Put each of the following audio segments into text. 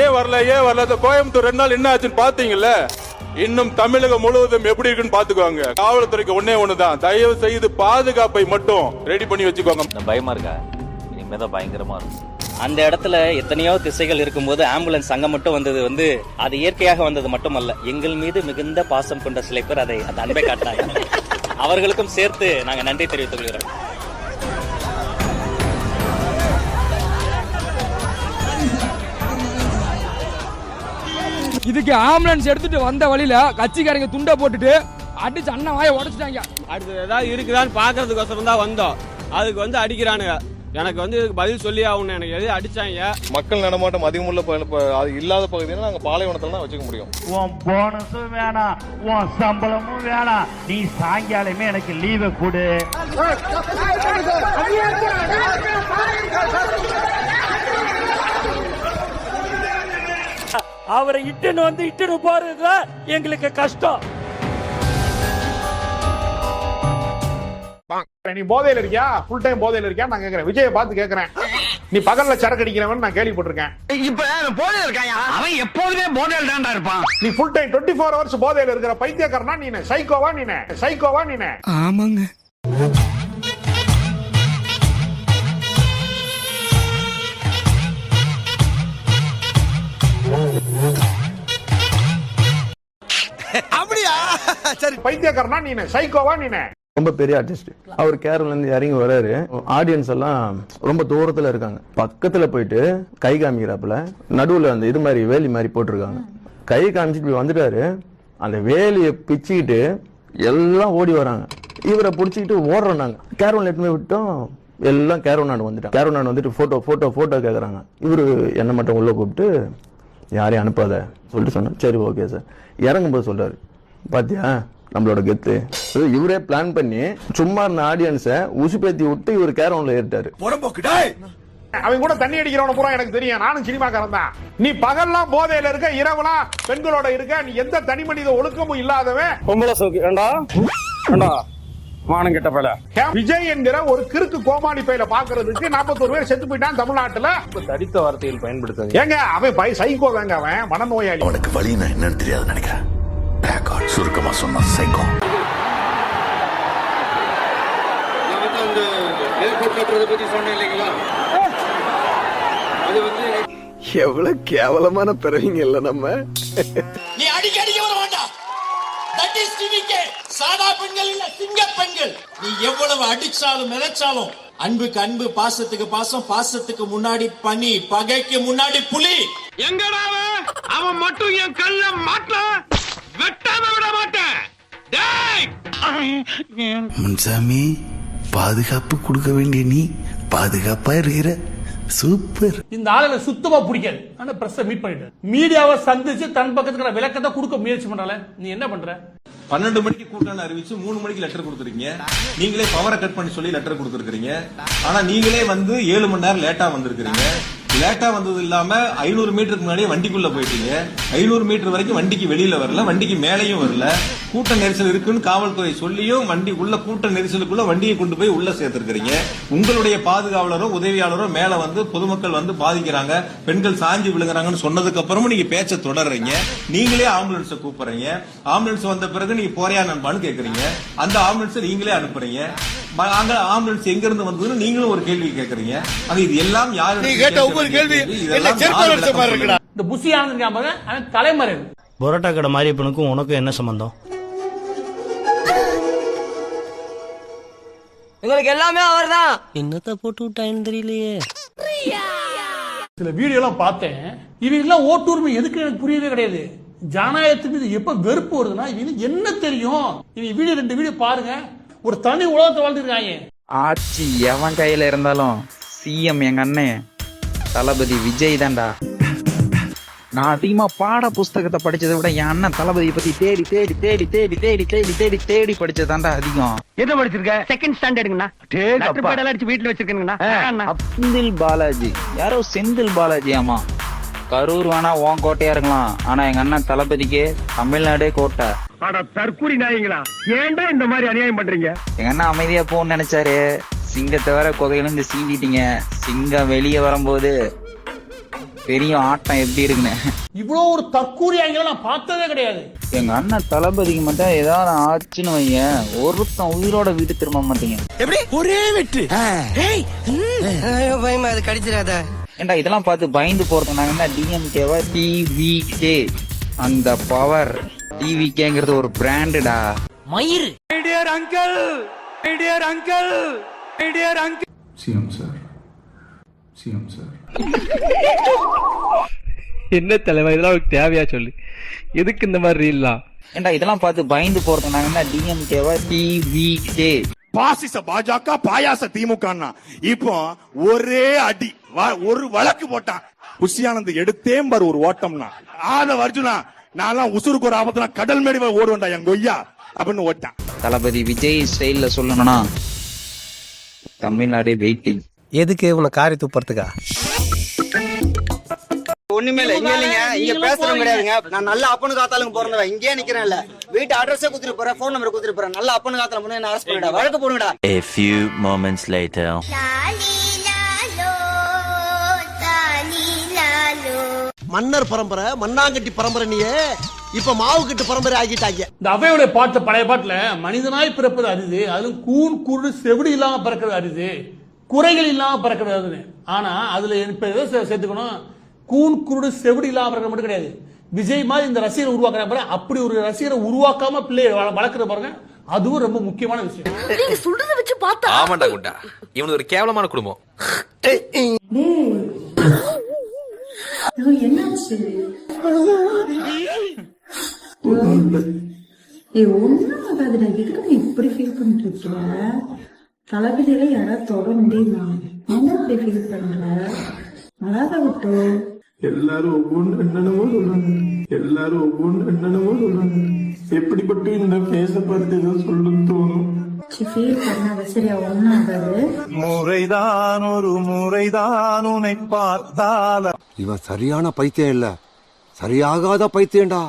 ஏன் வரல ஏன் வரல கோயம்புத்தூர் ரெண்டு நாள் என்ன ஆச்சுன்னு பாத்தீங்கல்ல? இன்னும் தமிழகம் முழுவதும் எப்படி இருக்குன்னு பாத்துக்கோங்க. காவல்துறைக்கு ஒன்னே ஒண்ணுதான். தயவு செய்து பாதுகாப்பை மட்டும் ரெடி பண்ணி வச்சுக்கோங்க. பயமா இருக்கா? இனிமே தான் பயங்கரமா இருக்கும். அந்த இடத்துல எத்தனையோ திசைகள் இருக்கும்போது ஆம்புலன்ஸ் அங்க மட்டும் வந்தது வந்து அது இயற்கையாக வந்தது மட்டுமல்ல எங்கள் மீது மிகுந்த பாசம் கொண்ட சில பேர் அதை அந்த அன்பை காட்டினாங்க அவர்களுக்கும் சேர்த்து நாங்க நன்றி தெரிவித்துக் கொள்கிறோம். இதுக்கு ஆம்புலன்ஸ் எடுத்துட்டு வந்த வழியில கட்சிக்காரங்க துண்டை போட்டுட்டு அடிச்சு அண்ணன் வாயை உடைச்சிட்டாங்க அடுத்து ஏதாவது இருக்குதான்னு பாக்குறதுக்கோசரம் தான் வந்தோம் அதுக்கு வந்து அடிக்கிறானுங்க எனக்கு வந்து இதுக்கு பதில் சொல்லி ஆகணும் எனக்கு எது அடிச்சாங்க மக்கள் நடமாட்டம் அதிகமுள்ள அது இல்லாத பகுதியில் நாங்கள் பாலைவனத்தில் தான் வச்சுக்க முடியும் உன் போனஸும் வேணாம் உன் சம்பளமும் வேணாம் நீ சாயங்காலமே எனக்கு லீவை கொடு அவரை இட்டுன்னு வந்து இட்டுன்னு போறதுதான் எங்களுக்கு கஷ்டம். நீ போதையில இருக்கியா? ஃபுல் டைம் போதையில இருக்கியா? நான் கேக்குறேன். விஜய பார்த்து கேக்குறேன். நீ பகல்ல சரக்கு அடிக்கிறவன் நான் கேள்விப்பட்டிருக்கேன். இப்ப போதையில இருக்காயா? அவன் எப்போதுமே போதையில தான்டா இருப்பான். நீ full time twenty four hours போதையில இருக்கிற பைத்தியக்காரனா நீ சைக்கோவா நீ சைக்கோவா நீ ஆமாங்க. பைத்தியக்காரனா நீ சைக்கோவா நீ ரொம்ப பெரிய ஆர்டிஸ்ட் அவர் கேரள இருந்து இறங்கி வராரு. ஆடியன்ஸ் எல்லாம் ரொம்ப தூரத்துல இருக்காங்க. பக்கத்துல போயிட்டு கை காமிக்கிறாப்புல. நடுவுல அந்த இது மாதிரி வேலி மாதிரி போட்டிருக்காங்க. கை காமிச்சிட்டு இப்படி வந்துட்டாரு. அந்த வேலியை பிச்சுக்கிட்டு எல்லாம் ஓடி வராங்க. இவரை பிடிச்சிக்கிட்டு ஓடுறோம் நாங்க. கேரவன் எடுத்துமே விட்டோம். எல்லாம் கேரவன் நாடு வந்துட்டாங்க. கேரவன் நாடு வந்துட்டு போட்டோ போட்டோ போட்டோ கேக்குறாங்க. இவரு என்ன மட்டும் உள்ள கூப்பிட்டு யாரையும் அனுப்பாத சொல்லிட்டு சொன்னேன் சரி ஓகே சார் இறங்கும்போது சொல்றாரு. பாத்தியா? நம்மளோட கெத்து. இவரே பிளான் பண்ணி சும்மா இருந்த ஆடியன்ஸை உசுப்பேத்தி விட்டு இவர் கேரவன்ல ஏறிட்டாரு. அவன் கூட தண்ணி அடிக்கிறவன பூரா எனக்கு தெரியும். நானும் சினிமாக்காரன் தான். நீ பகல்லாம் போதையில இருக்க இரவுலாம் பெண்களோட இருக்க நீ எந்த தனி மனித ஒழுக்கமும் இல்லாதவன். பொம்பளை சோக்கு. ஏண்டா? ஏண்டா? மானம் கெட்ட பல விஜய் என்கிற ஒரு கிறுக்கு கோமாளி பையில பாக்குறதுக்கு 41 பேர் செத்து போயிட்டான் தமிழ்நாட்டுல. தடித்த வார்த்தைகள் பயன்படுத்தாங்க ஏங்க அவன் பை சைக்கோ தாங்க அவன் மனநோயாளி. உனக்கு வழினா என்னன்னு தெரியாது நினைக்கிறேன். On. சுருக்கமா சொன்னா சைக்கோ எவ்வளவு கேவலமான பிறவிங்க இல்ல நம்ம. நீ அடிக்க அடிக்க வர வேண்டாம் தட் இஸ் டிவிகே சாதா பெண்கள் இல்ல சிங்க பெண்கள். நீ எவ்வளவு அடிச்சாலும் மிரச்சாலும் அன்புக்கு அன்பு பாசத்துக்கு பாசம் பாசத்துக்கு முன்னாடி பனி பகைக்கு முன்னாடி புலி. எங்கடா அவன்? அவன் மட்டும் என் கல்ல மாட்ட? முன்சாமி பாதுகாப்பு கொடுக்க வேண்டிய நீ பாதுகாப்பா இருக்கிற. சூப்பர். இந்த ஆளுங்க சுத்தமா பிடிக்காது. ஆனா பிரஸ் மீட் பண்ணிட்டு. மீடியாவை சந்திச்சு தன் பக்கத்துக்கு விளக்கத்தை கொடுக்க முயற்சி பண்றால நீ என்ன பண்ற? பன்னெண்டு மணிக்கு கூட்டம் அறிவிச்சு மூணு மணிக்கு லெட்டர் கொடுத்துருக்கீங்க. நீங்களே பவரை கட் பண்ணி சொல்லி லெட்டர் கொடுத்துருக்கீங்க ஆனா நீங்களே வந்து ஏழு மணி நேரம் லேட்டா வந்திருக்கிறீங்க. லேட்டா வந்தது இல்லாம ஐநூறு மீட்டருக்கு முன்னாடியே வண்டிக்குள்ள போயிட்டீங்க. ஐநூறு மீட்டர் வரைக்கும் வண்டிக்கு வெளியில வரல வண்டிக்கு மேலேயும் வரல. கூட்ட நெரிசல் இருக்குன்னு காவல்துறை சொல்லியும் வண்டி உள்ள கூட்ட நெரிசலுக்குள்ள வண்டியை கொண்டு போய் உள்ள சேர்த்திருக்கிறீங்க. உங்களுடைய பாதுகாவலரோ உதவியாளரோ மேல வந்து பொதுமக்கள் வந்து பாதிக்கிறாங்க. பெண்கள் சாஞ்சி விழுங்குறாங்கன்னு சொன்னதுக்கு அப்புறமும் நீங்க பேச்ச தொடர்றீங்க. நீங்களே ஆம்புலன்ஸ கூப்பிடுறீங்க. ஆம்புலன்ஸ் வந்த பிறகு நீங்க போறியா நண்பான்னு கேக்குறீங்க. அந்த ஆம்புலன்ஸ் நீங்களே அனுப்புறீங்க. ஆம்புலன்ஸ் எங்க இருந்து வந்ததுன்னு நீங்களும் ஒரு கேள்வி கேக்குறீங்க. ஆக இது எல்லாம் யாரு நீ கேட்ட ஒவ்வொரு கேள்வி மாதிரி. இந்த புசி ஆனந்த் தலைமறைவு பரோட்டா கடை மாரியப்பனுக்கும் உனக்கும் என்ன சம்பந்தம்? எங்களுக்கு எல்லாமே அவர்தான். என்னத்த போட்டு விட்டான்னு தெரியலையே. சில வீடியோ எல்லாம் பார்த்தேன். இவங்க எல்லாம் ஓட்டுரிமை எதுக்கு எனக்கு புரியவே கிடையாது. ஜனநாயகத்து மீது எப்ப வெறுப்பு வருதுன்னா இவங்க என்ன தெரியும்? இவங்க வீடியோ ரெண்டு வீடியோ பாருங்க. ஒரு தனி உலகத்தை வாழ்ந்துருக்காங்க. ஆட்சி எவன் கையில இருந்தாலும் சிஎம் எங்க அண்ணன் தளபதி விஜய் தான்டா. நான் அதிகமா பாட புஸ்தகத்தை படிச்சதை விட என் அண்ணன் தளபதியை பத்தி தேடி தேடி தேடி தேடி தேடி தேடி தேடி தேடி படிச்சதாண்டா அதிகம். எதை படிச்சிருக்க? செகண்ட் ஸ்டாண்டர்டுங்கண்ணா லெட்டர் அடிச்சு வீட்டுல வச்சிருக்கேங்கண்ணா. செந்தில் பாலாஜி. யாரோ செந்தில் பாலாஜி ஆமா. கரூர் வேணா உன் கோட்டையா இருக்கலாம். ஆனா எங்க அண்ணன் தளபதிக்கு தமிழ்நாடே கோட்டை. அட தற்கூரி நாயங்களா. ஏன்டா இந்த மாதிரி அநியாயம் பண்றீங்க? எங்க அண்ணன் அமைதியா போன்னு நினைச்சாரு. சிங்கத்தை வேற குகையிலிருந்து சீண்டிட்டீங்க சிங்கம் வெளியே வரும்போது தெரியும் ஆட்டம் எப்படி இருக்குன்னு. இவ்வளவு ஒரு தற்கூரி ஆங்கிலம் நான் பார்த்ததே கிடையாது. எங்க அண்ணன் தளபதிக்கு மட்டும் ஏதாவது ஆச்சுன்னு வையன். ஒருத்தன் உயிரோட வீட்டு திரும்ப மாட்டீங்க. எப்படி? ஒரே வெட்டு. பயமா அது கடிச்சிடாத. ஏண்டா இதெல்லாம் பார்த்து பயந்து போறது நாங்க என்ன டிஎம்கேவா டிவிகே அந்த பவர் டிவிகேங்கிறது ஒரு பிராண்டுடா. மயிறு. CM sir. CM sir. என்ன தலைவா இதெல்லாம் உனக்கு தேவையா சொல்லு. எதுக்கு இந்த மாதிரி ரீல்லாம்? ஏண்டா இதெல்லாம் பார்த்து பயந்து போறது நாங்க என்ன டிஎம்கேவா டிவிகே பாசிச பாஜக பாயாச திமுக இப்போ ஒரே அடி வ- ஒரு வழக்கு போட்டான் புஷியானந்த் எடுத்தேன் பாரு ஒரு ஓட்டம்னா. ஆத அர்ஜுனா நான் உசுருக்கு ஒரு ஆபத்துனா கடல் மேடி ஓடுவேன்டா என் கொய்யா அப்படின்னு ஓட்டான். தளபதி விஜய் ஸ்டைல்ல சொல்லணும்னா தமிழ்நாடே வெயிட்டிங். எதுக்கு உன காரி துப்புறதுக்கா? ஒண்ணுமே இல்ல இங்க இல்லைங்க இங்க பேசுறோம் கிடையாதுங்க நான் நல்ல அப்பனு காத்தாலும் பிறந்தவன் இங்கே நிக்கிறேன்ல வீட்டு அட்ரஸே குடுத்துட்டு போறேன் போன் நம்பர் குடுத்துட்டு போறேன். நல்ல அப்பனு காத்தால முன்னே என்ன அரெஸ்ட் பண்ணிடா வழக்கு போடுங்கடா. A few moments later. மன்னர் பரம்பரை மண்ணாங்கட்டி பரம்பரை நீயே இப்ப மாவு கட்டு பரம்பரை ஆகிட்டாங்க. இந்த அவையுடைய பாட்டு பழைய பாட்டுல மனிதனாய் பிறப்பது அரிது அதுவும் கூன் குருடு செவிடு இல்லாம பிறக்கிறது அரிது குறைகள் இல்லாம பிறக்கிறது அரிது ஆனா அதுல இப்ப எதை சேர்த்துக்கணும்? கூன் குருடு செவிடு இல்லாம பிறக்கிறது மட்டும் கிடையாது. விஜய் மாதிரி இந்த ரசிகரை உருவாக்குற பாரு அப்படி ஒரு ரசிகரை உருவாக்காம பிள்ளைய வள- வளர்க்குற பாருங்க அதுவும் ரொம்ப முக்கியமான விஷயம். நீங்க சொல்றத வச்சு பார்த்தா ஆமாண்டா குண்டா. இவனுக்கு ஒரு கேவலமான குடும்பம். இப்படி ஃபீல் பண்ணிட்டு இருக்கிற தளபதியில யாராவது தொட முடியுமா? என்ன இப்படி ஃபீல் பண்ற? அழாத விட்டோம் எல்லாரும் ஒவ்வொன்று என்னென்னமோ சொல்றாங்க எல்லாரும் ஒவ்வொன்று என்னென்னமோ சொல்றாங்க எப்படிப்பட்ட இந்த பேச பார்த்து ஏதோ சொல்லணும்னு தோணும். ஃபீல் பண்ணாத சரியா ஒன்னும் ஆகாது முறைதான் ஒரு முறைதான் உன்னை பார்த்தால. இவன் சரியான பைத்தியம் இல்ல. சரியாகாத பைத்தியம்டா.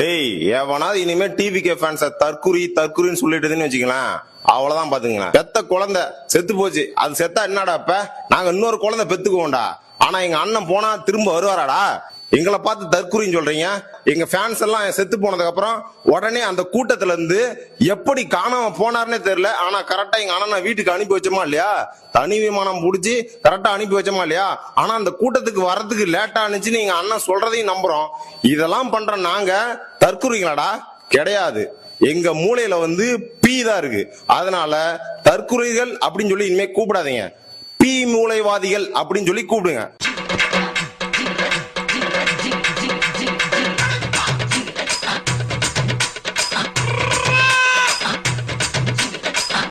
டேய் எவனாவது இனிமே டிவிகே ஃபேன்ஸ தற்குறி தற்குறின்னு சொல்லிட்டுதுன்னு வச்சுக்கலாம் அவ்வளவுதான் பாத்துங்களேன் பெத்த குழந்தை செத்து போச்சு. அது செத்தா என்னடா இப்ப நாங்க இன்னொரு குழந்தை பெத்துக்குவோம்டா. ஆனா எங்க அண்ணன் போனா திரும்ப வருவாராடா? எங்களை பார்த்து தற்குறின்னு சொல்றீங்க. எங்க ஃபேன்ஸ் எல்லாம் செத்து போனதுக்கு அப்புறம் உடனே அந்த கூட்டத்துல இருந்து எப்படி காணாம போனார்னே தெரியல. ஆனா கரெக்டா எங்க அண்ணனை வீட்டுக்கு அனுப்பி வச்சோமா இல்லையா? தனி விமானம் புடிச்சு கரெக்டா அனுப்பி வச்சோமா இல்லையா? ஆனா அந்த கூட்டத்துக்கு வர்றதுக்கு லேட்டா இருந்துச்சுன்னு எங்க அண்ணன் சொல்றதையும் நம்புறோம். இதெல்லாம் பண்ற நாங்க தற்குறிங்களாடா? கிடையாது. எங்க மூளையில வந்து பி தான் இருக்கு. அதனால தற்குறிகள் அப்படின்னு சொல்லி இனிமே கூப்பிடாதீங்க. பி மூளைவாதிகள் அப்படின்னு சொல்லி கூப்பிடுங்க.